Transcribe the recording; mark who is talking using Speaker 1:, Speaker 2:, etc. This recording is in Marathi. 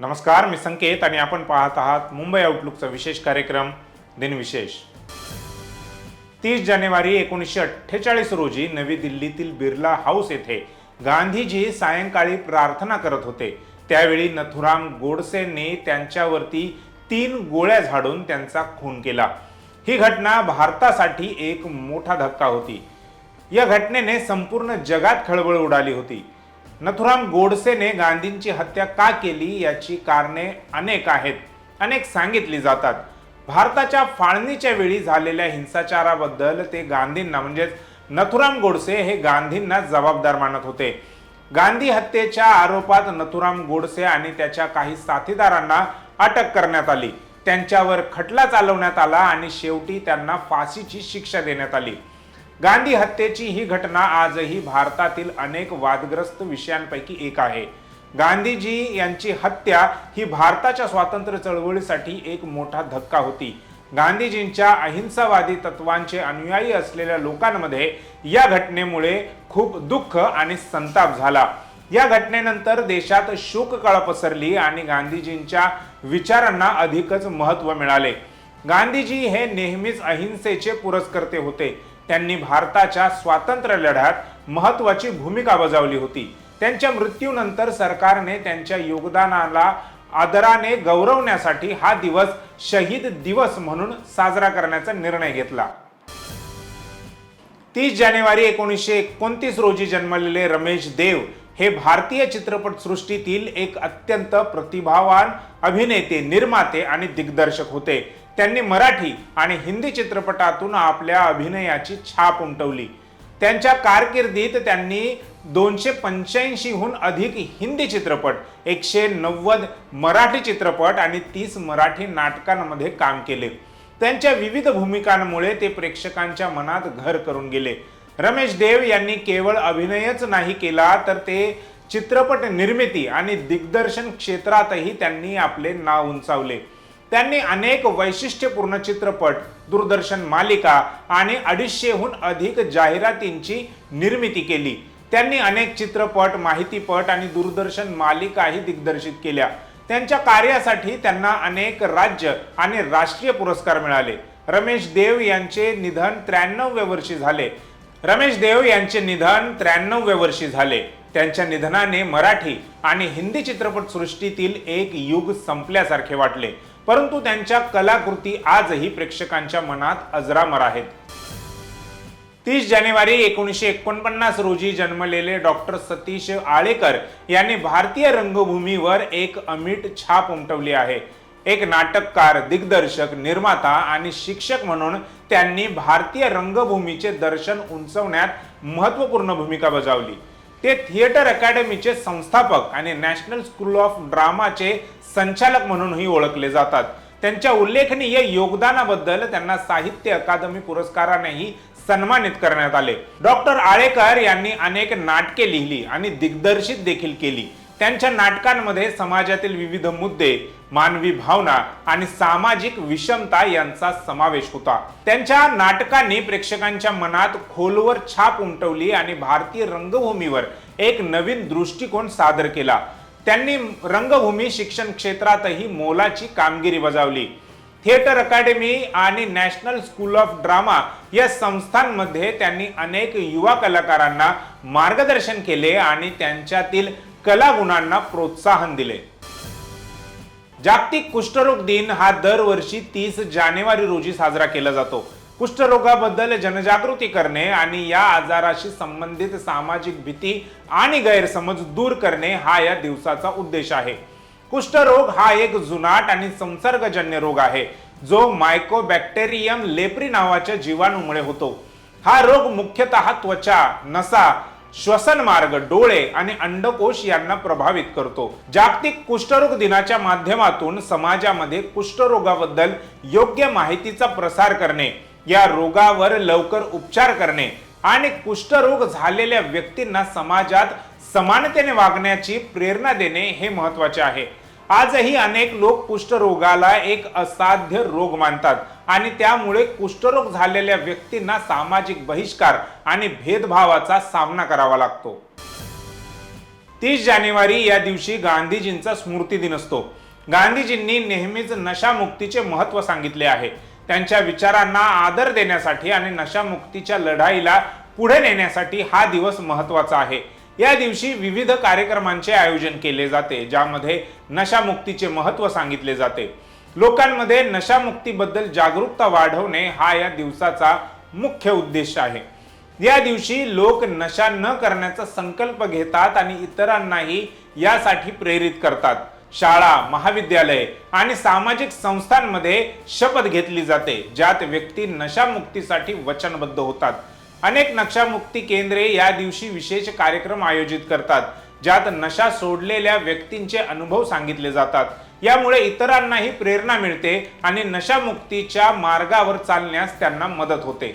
Speaker 1: नमस्कार मी संकेत आणि आपण पाहत आहात मुंबई आउटलुकचा विशेष कार्यक्रम दिनविशेष. तीस जानेवारी एकोणीसशे अठ्ठेचाळीस रोजी नवी दिल्लीतील बिर्ला हाऊस येथे गांधीजी सायंकाळी प्रार्थना करत होते. त्यावेळी नथुराम गोडसेने त्यांच्यावरती तीन गोळ्या झाडून त्यांचा खून केला. ही घटना भारतासाठी एक मोठा धक्का होती. या घटनेने संपूर्ण जगात खळबळ उडाली होती. नथुराम गोडसेने गांधींची हत्या का केली याची कारणे अनेक आहेत. अनेक सांगितली जातात. भारताच्या फाळणीच्या वेळी झालेल्या हिंसाचाराबद्दल ते गांधींना म्हणजेच नथुराम गोडसे हे गांधींना जबाबदार मानत होते. गांधी हत्येच्या आरोपात नथुराम गोडसे आणि त्याच्या काही साथीदारांना अटक करण्यात आली. त्यांच्यावर खटला चालवण्यात आला आणि शेवटी त्यांना फाशीची शिक्षा देण्यात आली. गांधी हत्येची ही घटना आजही भारतातील अनेक वादग्रस्त विषयांपैकी एक आहे. गांधीजी यांची हत्या ही भारताच्या स्वातंत्र्य चळवळीसाठी एक मोठा धक्का होती. गांधीजींच्या अहिंसावादी तत्वांचे अनुयायी असलेल्या लोकांमध्ये या घटनेमुळे खूप दुःख आणि संताप झाला. या घटनेनंतर देशात शोककळा पसरली आणि गांधीजींच्या विचारांना अधिकच महत्त्व मिळाले. गांधीजी हे नेहमीच अहिंसेचे पुरस्कर्ते होते. त्यांनी भारताच्या स्वातंत्र्य लढ्यात महत्वाची भूमिका बजावली होती. त्यांच्या मृत्यूनंतर सरकारने त्यांच्या योगदानाला आदराने गौरवण्यासाठी हा दिवस शहीद दिवस म्हणून साजरा करण्याचा निर्णय घेतला. तीस जानेवारी एकोणीसशे एकोणतीस रोजी जन्मलेले रमेश देव हे भारतीय चित्रपटसृष्टीतील एक अत्यंत प्रतिभावान अभिनेते निर्माते आणि दिग्दर्शक होते. त्यांनी मराठी आणि हिंदी चित्रपटातून आपल्या अभिनयाची छाप उमटवली. त्यांच्या कारकिर्दीत त्यांनी दोनशे पंच्याऐंशीहून अधिक हिंदी चित्रपट एकशे नव्वद मराठी चित्रपट आणि तीस मराठी नाटकांमध्ये काम केले. त्यांच्या विविध भूमिकांमुळे ते प्रेक्षकांच्या मनात घर करून गेले. रमेश देव यांनी केवळ अभिनयच नाही केला तर ते चित्रपट निर्मिती आणि दिग्दर्शन क्षेत्रातही त्यांनी आपले नाव उंचावले. त्यांनी अनेक वैशिष्ट्यपूर्ण चित्रपट दूरदर्शन मालिका आणि अडीचशेहून अधिक जाहिरातींची निर्मिती केली. त्यांनी अनेक चित्रपट माहितीपट आणि दूरदर्शन मालिकाही दिग्दर्शित केल्या. त्यांच्या कार्यासाठी त्यांना अनेक राज्य आणि राष्ट्रीय पुरस्कार मिळाले. रमेश देव यांचे निधन त्र्याण्णव्या वर्षी झाले. रमेश देव यांचे निधन त्र्याण्णव्या वर्षी झाले. त्यांच्या निधनाने मराठी आणि हिंदी चित्रपटसृष्टीतील एक युग संपल्यासारखे वाटले. परंतु त्यांच्या कलाकृती आजही प्रेक्षकांच्या मनात अजरामर आहेत. तीस जानेवारी एकोणीसशे एकोणपन्नास रोजी जन्मलेले डॉक्टर सतीश आळेकर यांनी भारतीय रंगभूमीवर एक अमीट छाप उमटवली आहे. एक नाटककार दिग्दर्शक निर्माता आणि शिक्षक म्हणून त्यांनी भारतीय रंगभूमीचे दर्शन उंचवण्यात महत्त्वपूर्ण भूमिका बजावली. ते थिएटर अकॅडमीचे संस्थापक आणि नॅशनल स्कूल ऑफ ड्रामाचे संचालक म्हणूनही ओळखले जातात. त्यांच्या उल्लेखनीय योगदानाबद्दल त्यांना साहित्य अकादमी पुरस्कारानेही सन्मानित करण्यात आले. डॉक्टर आळेकर यांनी अनेक नाटके लिहिली आणि दिग्दर्शित देखील केली. त्यांच्या नाटकांमध्ये समाजातील विविध मुद्दे मानवी भावना आणि सामाजिक विषमता यांचा समावेश होता. त्यांच्या नाटकांनी प्रेक्षकांच्या मनात खोलवर छाप उमटवली आणि भारतीय रंगभूमीवर एक नवीन दृष्टिकोन सादर केला. त्यांनी रंगभूमी शिक्षण क्षेत्रातही मोलाची कामगिरी बजावली. थिएटर अकॅडमी आणि नॅशनल स्कूल ऑफ ड्रामा या संस्थांमध्ये त्यांनी अनेक युवा कलाकारांना मार्गदर्शन केले आणि त्यांच्यातील कलागुणांना प्रोत्साहन दिले. जागतिक कुष्ठरोग दिन हा दरवर्षी तीस जानेवारी रोजी साजरा केला जातो. कुष्ठरोगाबद्दल जनजागृती करणे आणि या आजाराशी संबंधित सामाजिक भीती आणि गैरसमज दूर करणे हा या दिवसाचा उद्देश आहे. कुष्ठरोग हा एक जुनाट आणि संसर्गजन्य रोग आहे जो मायकोबॅक्टेरियम लेप्री नावाच्या जीवाणूमुळे होतो. हा रोग मुख्यतः त्वचा नसा श्वसन मार्ग डोळे आणि अंडकोश यांना प्रभावित करतो. जागतिक कुष्ठरोग दिनाच्या माध्यमातून समाजामध्ये कुष्ठरोगाबद्दल योग्य माहितीचा प्रसार करणे या रोगावर लवकर उपचार करणे आणि कुष्ठरोग झालेल्या व्यक्तींना समाजात समानतेने वागण्याची प्रेरणा देणे हे महत्त्वाचे आहे. आजही अनेक लोक कुष्ठरोगाला एक असाध्य रोग मानतात आणि त्यामुळे कुष्ठरोग झालेल्या व्यक्तींना सामाजिक बहिष्कार आणि भेदभावाचा सामना करावा लागतो. तीस जानेवारी या दिवशी गांधीजींचा स्मृती दिन असतो. गांधीजींनी नेहमीच नशामुक्तीचे महत्त्व सांगितले आहे. त्यांच्या विचारांना आदर देण्यासाठी आणि नशामुक्तीच्या लढाईला पुढे नेण्यासाठी हा दिवस महत्त्वाचा आहे. या दिवशी विविध कार्यक्रमांचे आयोजन केले जाते ज्यामध्ये नशामुक्तीचे महत्त्व सांगितले जाते. लोकांमध्ये नशामुक्तीबद्दल जागरूकता वाढवणे हा या दिवसाचा मुख्य उद्देश आहे. या दिवशी लोक नशा न करण्याचा संकल्प घेतात आणि इतरांनाही यासाठी प्रेरित करतात. शाळा महाविद्यालय आणि सामाजिक संस्थांमध्ये शपथ घेतली जाते ज्यात व्यक्ती नशामुक्तीसाठी वचनबद्ध होतात. अनेक नशामुक्ती केंद्रे या दिवशी विशेष कार्यक्रम आयोजित करतात ज्यात नशा सोडलेल्या व्यक्तींचे अनुभव सांगितले जातात. यामुळे इतरांनाही प्रेरणा मिळते आणि नशामुक्तीच्या मार्गावर चालण्यास त्यांना मदत होते.